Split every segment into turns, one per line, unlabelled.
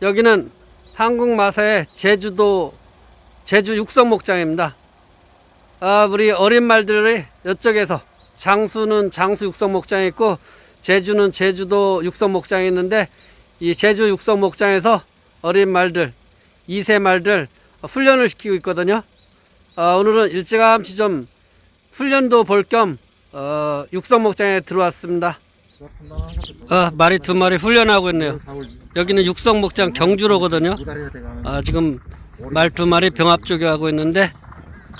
여기는 한국 마사의 제주도 제주 육성 목장입니다. 아, 우리 어린 말들이 이쪽에서 장수는 장수 육성 목장이 있고 제주는 제주도 육성 목장이 있는데 이 제주 육성 목장에서 어린 말들, 2세 말들 훈련을 시키고 있거든요. 아, 오늘은 일찌감치 좀 훈련도 볼겸 어, 육성 목장에 들어왔습니다. 아, 말이 두 마리 훈련하고 있네요. 여기는 육성 목장 경주로거든요. 아, 지금 말 두 마리 병합 쪽에 하고 있는데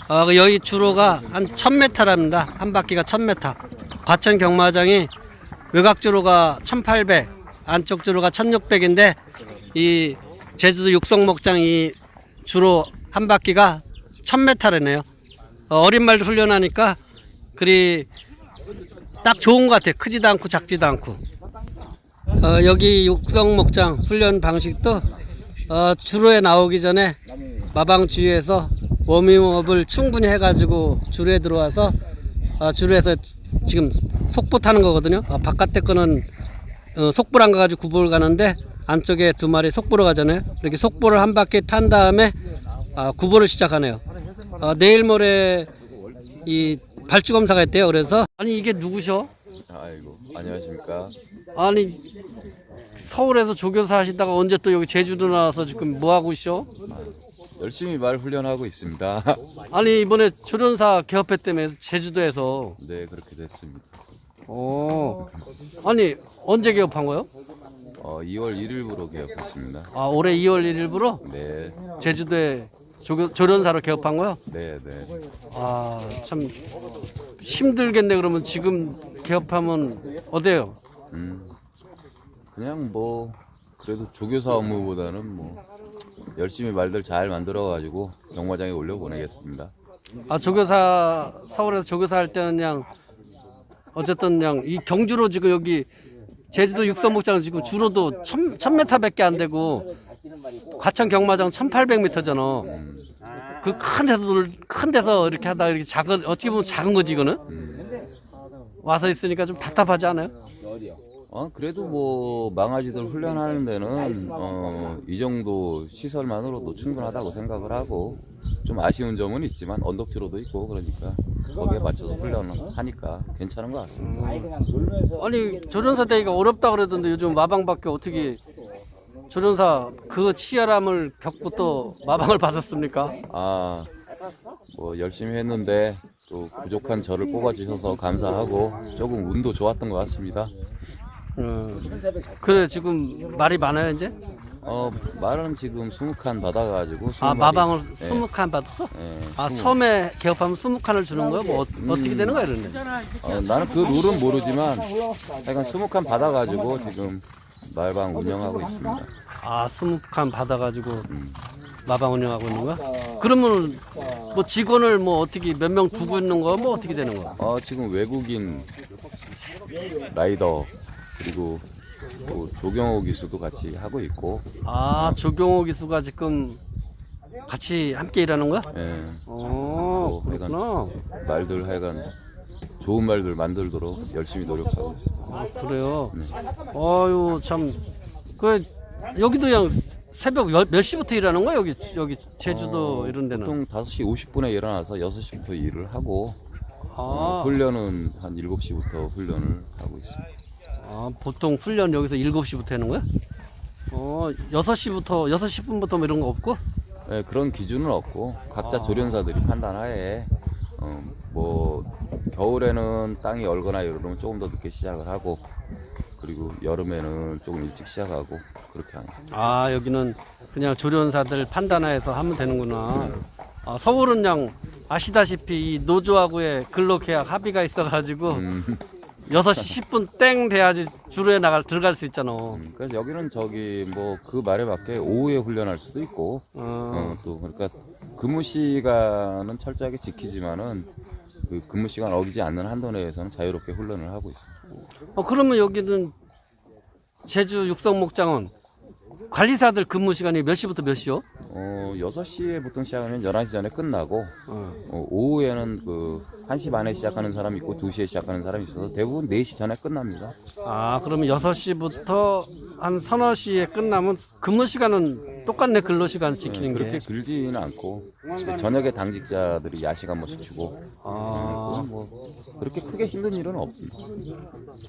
아, 그 여기 주로가 한 1000m랍니다. 한 바퀴가 1000m. 과천 경마장이 외곽 주로가 1800, 안쪽 주로가 1600인데 이 제주도 육성 목장 이 주로 한 바퀴가 1000m래네요. 어린 말도 훈련하니까 그리 딱 좋은 것 같아요. 크지도 않고 작지도 않고. 어, 여기 육성 목장 훈련 방식도 어, 주로에 나오기 전에 마방 주위에서 워밍업을 충분히 해가지고 주로에 들어와서 어, 주로에서 지금 속보 타는 거거든요. 어, 바깥에 거는 어, 속보를 안 가가지고 구보를 가는데 안쪽에 두 마리 속보로 가잖아요. 이렇게 속보를 한 바퀴 탄 다음에 아, 구보를 시작하네요. 어, 내일 모레 이 발주 검사가 있대요. 그래서 아니 이게 누구셔?
아이고 안녕하십니까
아니 서울에서 조교사 하시다가 언제 또 여기 제주도 나와서 지금 뭐 하고 있어?
열심히 말 훈련하고 있습니다
아니 이번에 조련사 개업했다며 제주도에서
네 그렇게 됐습니다
어 아니 언제 개업한 거요?
어, 2월 1일부로 개업했습니다
아 올해 2월 1일부로
네네네
제주도에 조교, 조련사로 개업한 거요?
네,
아 참 힘들겠네 그러면 지금 개업하면 어때요?
음 그냥 뭐 그래도 조교사 업무보다는 뭐 열심히 말들 잘 만들어 가지고 경마장에 올려 보내겠습니다
아 조교사 서울에서 조교사 할 때는 그냥 어쨌든 그냥 이 경주로 지금 여기 제주도 육성목장은 지금 주로도 천, 천 메타밖에 안 되고 과천 경마장 1800m잖아.
음,
그 큰 데서 놀- 큰 데서 이렇게 하다 이렇게 작은 어떻게 보면 작은 거지 이거는
음.
와서 있으니까 좀 답답하지 않아요?
어 그래도 뭐 망아지들 훈련하는 데는 어, 이 정도 시설만으로도 충분하다고 생각을 하고 좀 아쉬운 점은 있지만 언덕지로도 있고 그러니까 거기에 맞춰서 훈련을 하니까 괜찮은 것 같습니다.
아니 조련사 되기가 어렵다 그러던데 요즘 마방밖에 어떻게 조련사 그 치열함을 겪고 또 마방을 받았습니까?
아, 뭐 열심히 했는데 또 부족한 저를 뽑아주셔서 감사하고 조금 운도 좋았던 것 같습니다.
음, 그래 지금 말이 많아요 이제?
어, 말은 지금 20칸 받아가지고
아
20마리.
마방을
네.
20칸 받았어?
예,
아
20.
처음에 개업하면 20칸을 주는 거야? 뭐 어, 어떻게 되는 거야 이러네
어, 나는 그 룰은 모르지만 약간 20칸 받아가지고 지금 말방 운영하고 있습니다.
아 20칸 받아가지고
음.
마방 운영하고 있는 거야? 그러면 뭐 직원을 뭐 어떻게 몇 명 두고 있는 거야? 뭐 어떻게 되는 거야?
어, 지금 외국인 라이더 그리고 또 조경호 기수도 같이 하고 있고
아 조경호 기수가 지금 같이 함께 일하는 거야?
예,
어 그렇구나
말들 하여간 좋은 말들 만들도록 열심히 노력하고 있습니다.
아 그래요
네.
아유 참 그 여기도 그냥 새벽 몇, 몇 시부터 일하는 거야 여기 여기 제주도
어,
이런 데는
보통 5시 50분에 일어나서 6시부터 일을 하고 어,
아,
훈련은 한 7시부터 훈련을 하고 있습니다.
아 보통 훈련 여기서 7시부터 하는 거야? 어 6시부터 6시 10분부터 뭐 이런 거 없고?
네, 그런 기준은 없고 각자
아.
조련사들이 판단하에 어, 뭐 겨울에는 땅이 얼거나 이러면 조금 더 늦게 시작을 하고 그리고 여름에는 조금 일찍 시작하고 그렇게 합니다.
아 여기는 그냥 조련사들 판단하에서 하면 되는구나. 아, 서울은 그냥 아시다시피 이 노조하고의 근로계약 합의가 있어가지고
음,
6시 10분 땡 돼야지 주로에 나갈 들어갈 수 있잖아. 어,
음, 그래서 여기는 저기 뭐 그 말에 맞게 오후에 훈련할 수도 있고 어, 또 그러니까 근무 시간은 철저하게 지키지만은 그 근무 시간 어기지 않는 한도 내에서는 자유롭게 훈련을 하고 있습니다.
어, 그러면 여기는 제주 육성목장은 관리사들 근무 시간이 몇 시부터 몇 시요?
어, 6시에 보통 시작하면 11시 전에 끝나고
어.
어, 오후에는 그 1시 반에 시작하는 사람이 있고 2시에 시작하는 사람이 있어서 대부분 4시 전에 끝납니다.
아 그러면 6시부터 한 서너 시에 끝나면 근무 시간은 똑같네 근로 시간 지키는 게.
그렇게 길지는 않고 이제 저녁에 당직자들이 야식 한 번씩 주고
아,
그건 뭐 그렇게 크게 힘든 일은 없습니다.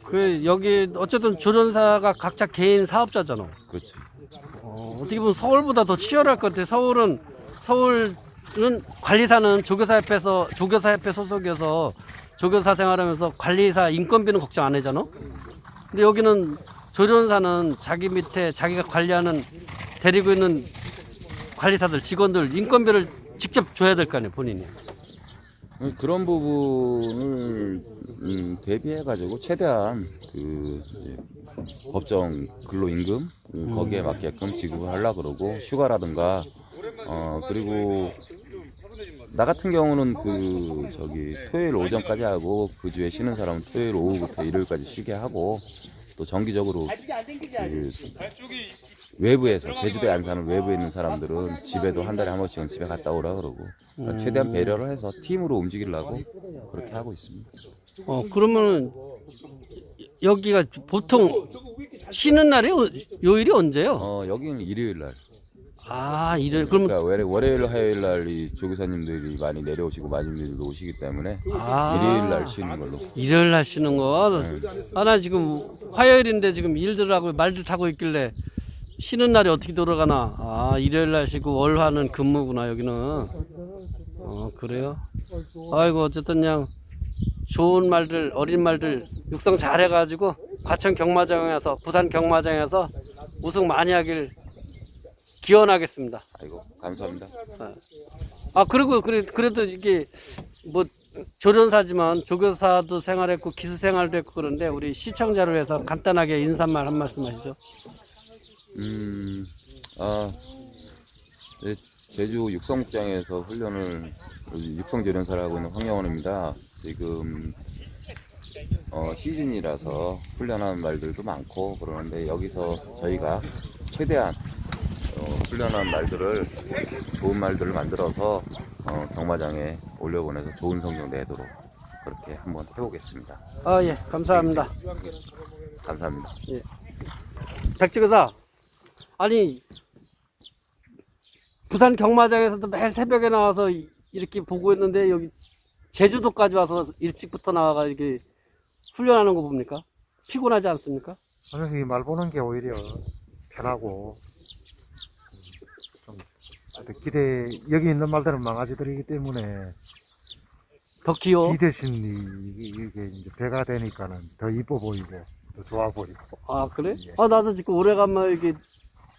그 여기 어쨌든 조련사가 각자 개인 사업자잖아.
그렇죠.
어, 어떻게 보면 서울보다 더 치열할 것 같아. 서울은 서울은 관리사는 조교사 협회에서 조교사 협회 소속이어서 조교사 생활하면서 관리사 인건비는 걱정 안 하잖아. 근데 여기는 조련사는 자기 밑에 자기가 관리하는 데리고 있는 관리사들 직원들 인건비를 직접 줘야 될 거 아니에요 본인이.
그런 부분을 음, 대비해 가지고 최대한 그 법정 근로임금 음, 거기에 맞게끔 지급을 하려고 그러고 휴가라든가 어 그리고 나 같은 경우는 그 저기 토요일 오전까지 하고 그 주에 쉬는 사람은 토요일 오후부터 일요일까지 쉬게 하고 또 정기적으로 그 외부에서 제주도에 안 사는 외부에 있는 사람들은 집에도 한 달에 한 번씩은 집에 갔다 오라 그러고 그러니까 최대한 배려를 해서 팀으로 움직이려고 그렇게 하고 있습니다.
어 그러면 여기가 보통 쉬는 날이 어- 요일이 언제요?
어 여기는 일요일 날.
아 일요일 그러면
그러니까 월요일, 월요일 화요일 날 이 조교사님들이 많이 내려오시고 마님들도 오시기 때문에
아
일요일 날 쉬는 걸로.
일요일 날 쉬는 거.
네.
아나 지금 화요일인데 지금 일들 하고 말들 타고 있길래 쉬는 날이 어떻게 돌아가나. 아 일요일 날 쉬고 월화는 근무구나 여기는. 어 그래요. 아이고 어쨌든 그냥 좋은 말들 어린 말들 육성 잘해가지고 과천 경마장에서 부산 경마장에서 우승 많이 하길 기원하겠습니다.
아이고 감사합니다.
아 그리고 그래 그래도 이게 뭐 조련사지만 조교사도 생활했고 기수 생활도 했고 그런데 우리 시청자를 위해서 간단하게 인사말 한 말씀 하시죠.
음, 아, 네, 제주 육성목장에서 훈련을 육성 조련사를 하고 있는 황영원입니다. 지금 어, 시즌이라서 훈련하는 말들도 많고 그러는데 여기서 저희가 최대한 어, 훈련한 말들을 좋은 말들을 만들어서 어, 경마장에 올려보내서 좋은 성적 내도록 그렇게 한번 해보겠습니다.
아 예 감사합니다.
감사합니다.
백지교사 아니 부산 경마장에서도 매일 새벽에 나와서 이- 이렇게 보고 있는데 여기 제주도까지 와서 일찍부터 나와가 이렇게 훈련하는 거 봅니까? 피곤하지 않습니까?
저는 이말 보는 게 오히려 편하고 기대 여기 있는 말들은 망아지들이기 때문에
더 귀여워.
기대 심리 이게 이제 배가 되니까는 더 이뻐 보이고 더 좋아 보이고
아 그래?
예.
아 나도 지금 오래간만에 이렇게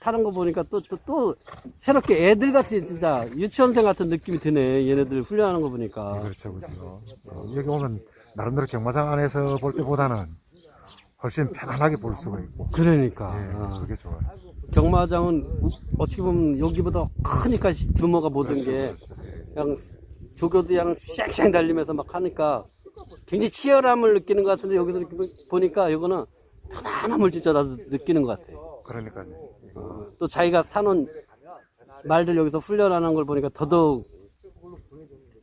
타는 거 보니까 또 또 또 새롭게 애들 같이 진짜 유치원생 같은 느낌이 드네 얘네들 훈련하는 거 보니까
예, 그렇죠 그렇죠 어, 여기 오면 나름대로 경마장 안에서 볼 때보다는 훨씬 편안하게 볼 수가 있고.
그러니까.
예,
아,
그게 좋아요.
경마장은 어떻게 보면 여기보다 크니까 시- 규모가 모든 게.
그렇죠, 예.
그냥 조교도 그냥 쌩쌩 달리면서 막 하니까 굉장히 치열함을 느끼는 것 같은데 여기서 보니까 이거는 편안함을 진짜 나도 느끼는 것 같아
그러니까요.
어, 또 자기가 사놓은 말들 여기서 훈련하는 걸 보니까 더더욱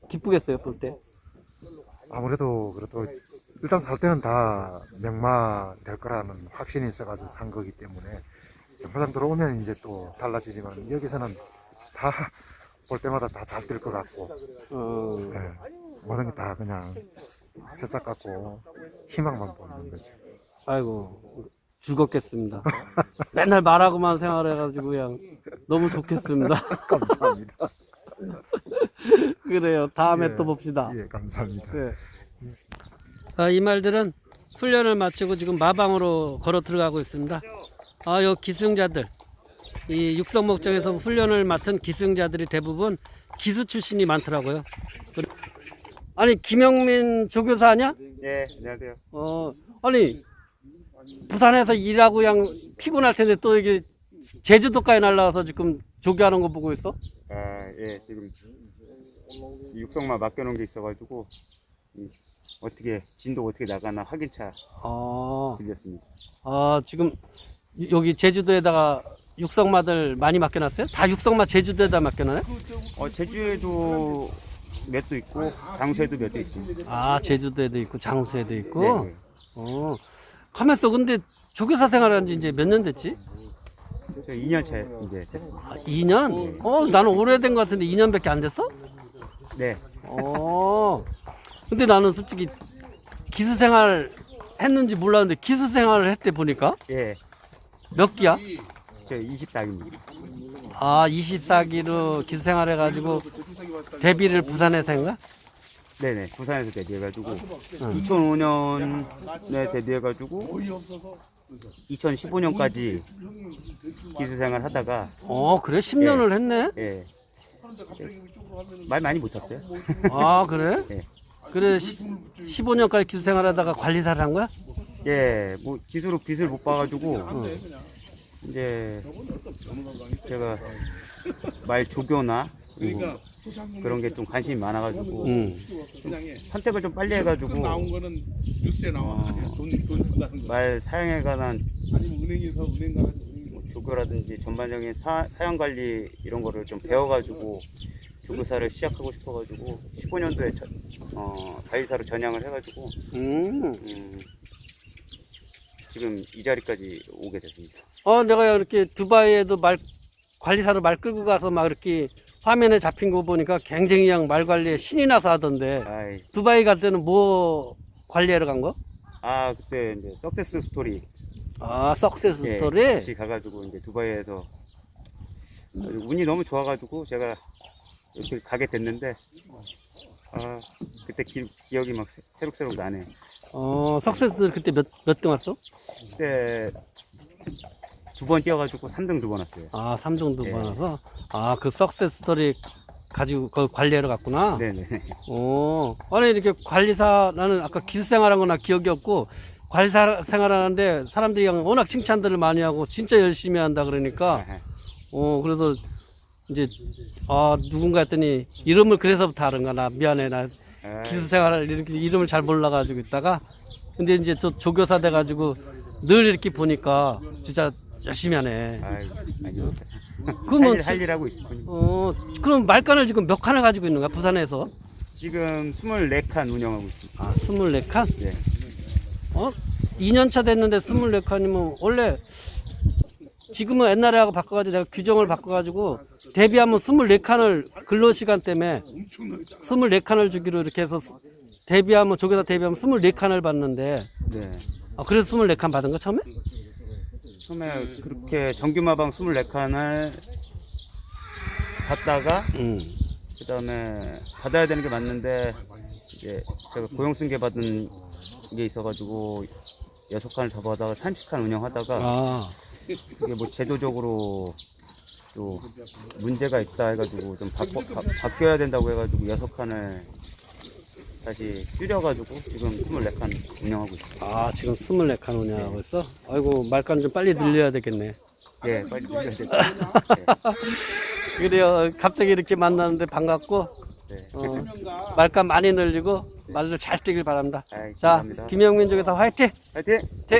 기쁘겠어요 볼 때.
아무래도 그래도 일단 살 때는 다 명마 될 거라는 확신이 있어가지고 산 거기 때문에 경마장 들어오면 이제 또 달라지지만 여기서는 다 볼 때마다 다 잘 될 것 같고
어,
예, 모든 게 다 그냥 새싹 같고 희망만 보이는 거죠.
아이고 즐겁겠습니다. 맨날 말하고만 생활해가지고 그냥 너무 좋겠습니다.
감사합니다.
그래요. 다음에
예,
또 봅시다.
예, 감사합니다.
네. 아, 이 말들은 훈련을 마치고 지금 마방으로 걸어 들어가고 있습니다. 아, 요 기승자들. 이 육성목장에서 훈련을 맡은 기승자들이 대부분 기수 출신이 많더라고요. 아니, 김영민 조교사 아니야?
네, 안녕하세요.
어, 아니, 부산에서 일하고 그냥 피곤할 텐데 또 이게 제주도까지 날라와서 지금 조교하는 거 보고 있어?
아, 예, 지금 이 육성만 맡겨놓은 게 있어가지고 음, 어떻게 진도 어떻게 나가나 확인차
아,
들렸습니다.
아, 지금 이- 여기 제주도에다가 육성마들 많이 맡겨놨어요? 다 육성마 제주도에다 맡겨놨네?
어, 제주에도 몇 도 있고 장수에도 몇 도 있습니다.
아, 제주도에도 있고 장수에도 있고.
네, 네.
어, 가만있어. 근데 조교사 생활한 지 이제 몇 년 됐지?
저 2년 차 이제 됐습니다.
아, 2년? 어, 나는 오래된 것 같은데 2년밖에 안 됐어?
네.
어. 근데 나는 솔직히 기수 생활 했는지 몰랐는데 기수 생활을 했대 보니까
예.
몇 기야?
저 24기입니다.
아, 24기로 기수 생활 해가지고 데뷔를 부산에서 한가?
네네. 부산에서 데뷔해가지고 2005년에 데뷔해가지고 2015년까지 기수생활 하다가
어, 그래? 10년을 했네?
예. 말 많이 못했어요.
아, 그래?
네.
그래, 15년까지 기수 생활 하다가 관리사를 한 거야?
예, 뭐 기수로 빚을 못 봐가지고 이제 제가 말 조교나 그리고 그런 게 좀 관심이 많아가지고
응.
선택을 좀 빨리 해가지고
나온 거는 뉴스에 나와.
어.
돈, 돈 준다는 거.
말 사용에 관한
아니면 은행에서 은행 가서 은행
뭐 조교라든지 전반적인 사, 사용 관리 이런 거를 좀 배워가지고 조교사를 시작하고 싶어가지고 15년도에 저, 어, 관리사로 전향을 해가지고
음.
음, 지금 이 자리까지 오게 됐습니다.
어, 내가 이렇게 두바이에도 말, 관리사로 말 끌고 가서 막 이렇게 화면에 잡힌 거 보니까 굉장히 그냥 말 관리에 신이 나서 하던데.
아이,
두바이 갈 때는 뭐 관리하러 간 거?
아 그때 이제 석세스 스토리
아, 석세스
예,
스토리?
같이 가가지고 이제 두바이에서 아주 운이 너무 좋아가지고 제가 이렇게 가게 됐는데 아 그때 기, 기억이 막 새- 새록새록 나네.
어, 석세스 그때 몇, 몇 등 왔어?
그때 두 번 뛰어가지고 3등 두 번 왔어요.
아, 삼등 두
예.
번 와서? 아, 그 석세스 스토리 가지고 그 관리하러 갔구나?
네네.
어, 아니, 이렇게 관리사, 나는 아까 기수 생활한 거나 기억이 없고, 관리사 생활하는데 사람들이 워낙 칭찬들을 많이 하고, 진짜 열심히 한다 그러니까, 어, 그래서 이제, 아, 누군가 했더니, 이름을 그래서부터 아는가, 나 미안해, 나
아,
기수 생활을 이렇게 이름을 잘 몰라가지고 있다가, 근데 이제 또 조교사 돼가지고, 늘 이렇게 보니까, 진짜 열심히 하네.
아유, 아니요.
그러면,
할, 일- 할일 하고 있을 뿐.
어, 그럼 말간을 지금 몇 칸을 가지고 있는 거야, 부산에서?
지금 24칸 운영하고 있습니다.
아, 24칸?
예.
어? 2년차 됐는데 24칸이면 원래 지금은 옛날에 하고 바꿔가지고 내가 규정을 바꿔가지고 데뷔하면 24칸을 근로시간 때문에
엄청나게 작아.
24칸을 주기로 이렇게 해서 데뷔하면 조교사 데뷔하면 24칸을 받는데
네.
아, 그래서 24칸 받은 거 처음에?
처음에 그렇게 정규 마방 24칸을 받다가
응.
그 다음에 받아야 되는 게 맞는데 이제 제가 고용 승계 받은 게 있어가지고 여섯 칸을 더 받아가 30칸 운영하다가
아,
이게 뭐 제도적으로 또 문제가 있다 해가지고 좀 바꿔, 바, 바뀌어야 된다고 해가지고 여섯 칸을 다시 줄여가지고 지금 24칸 운영하고 있습니다.
아 지금 24칸 운영하고 있어? 아이고 말간 좀 빨리 늘려야 되겠네.
예, 빨리 늘려야 같아요.
그래요. 갑자기 이렇게 만나는데 반갑고
네. 네.
어, 말간 많이 늘리고 말을 잘 뛰길 바랍니다.
아이,
자,
감사합니다.
김영민 쪽에서 화이팅!
화이팅!
네.